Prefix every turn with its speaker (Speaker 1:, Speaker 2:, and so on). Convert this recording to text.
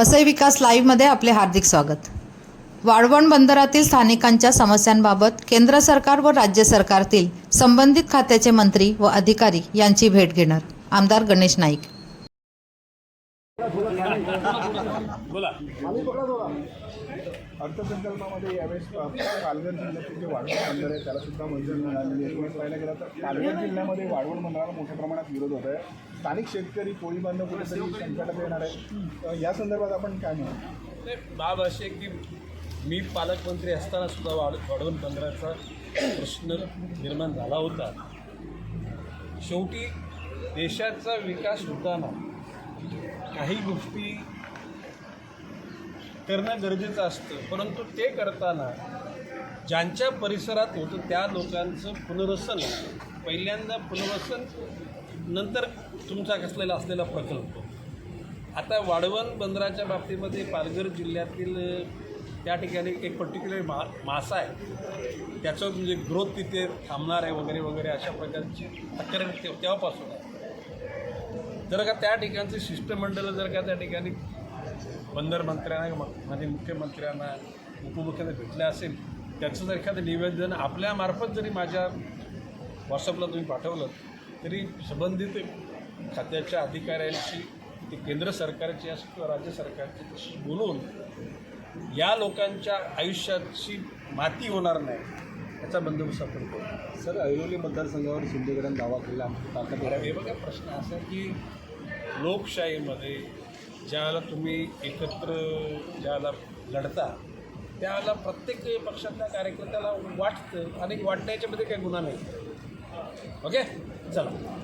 Speaker 1: वसई विकास लाईव्हमध्ये आपले हार्दिक स्वागत. वाळवण बंदरातील स्थानिकांच्या समस्यांबाबत केंद्र सरकार व राज्य सरकारतील संबंधित खात्याचे मंत्री व अधिकारी यांची भेट घेणार. आमदार गणेश नाईक.
Speaker 2: बोला.
Speaker 3: अर्थसंकल्पामध्ये यावेळेस पालघर जिल्ह्यातील जे वाढवण बंदर आहे त्याला सुद्धा मंजुरी मिळालेली आहे. तुम्ही पाहायला गेलं तर पालघर जिल्ह्यामध्ये वाढवण बंदराला मोठ्या प्रमाणात विरोध होत आहे स्थानिक शेतकरी कोळी बांधव कुठेतरी संकटात येणार आहे या संदर्भात आपण काय म्हणू?
Speaker 2: बाब अशी आहे की मी पालकमंत्री असताना सुद्धा वाढ वाढवण बंदराचा प्रश्न निर्माण झाला होता. शेवटी देशाचा विकास होताना काही गोष्टी करणं गरजेचं असतं परंतु ते करताना ज्यांच्या परिसरात होतं त्या लोकांचं पुनर्वसन पहिल्यांदा पुनर्वसन नंतर तुमचा कसलेला असलेला प्रकल्प. आता वाढवण बंदराच्या बाबतीमध्ये पालघर जिल्ह्यातील त्या ठिकाणी एक पर्टिक्युलर मा मासा आहे. त्याचं म्हणजे ग्रोथ तिथे थांबणार आहे वगैरे वगैरे अशा प्रकारची तक्रार तेव्हापासून आहे. जर का त्या ठिकाणचे शिष्टमंडळ जर का त्या ठिकाणी बंदर मंत्र्यांना म- म्हणजे मुख्यमंत्र्यांना उपमुख्यमंत्री भेटले असेल त्याचं जर एखादं निवेदन आपल्यामार्फत जरी माझ्या व्हॉट्सअपला तुम्ही पाठवलं तरी संबंधित खात्याच्या अधिकाऱ्यांशी ते केंद्र सरकारची असो किंवा राज्य सरकारची तशी बोलून या लोकांच्या आयुष्याची माती होणार नाही. याचा बंदोबस्त आपण करू.
Speaker 3: सर ऐरोली मतदारसंघावर शिंदेगडांनी दावा केला.
Speaker 2: हे बघा प्रश्न असा आहे की लोकशाहीमध्ये ज्यावेळेला तुम्ही एकत्र ज्यावेळेला लढता त्यावेळेला प्रत्येक पक्षातल्या कार्यकर्त्याला वाटतं आणि वाटण्याच्यामध्ये काही गुन्हा नाही. ओके? चला.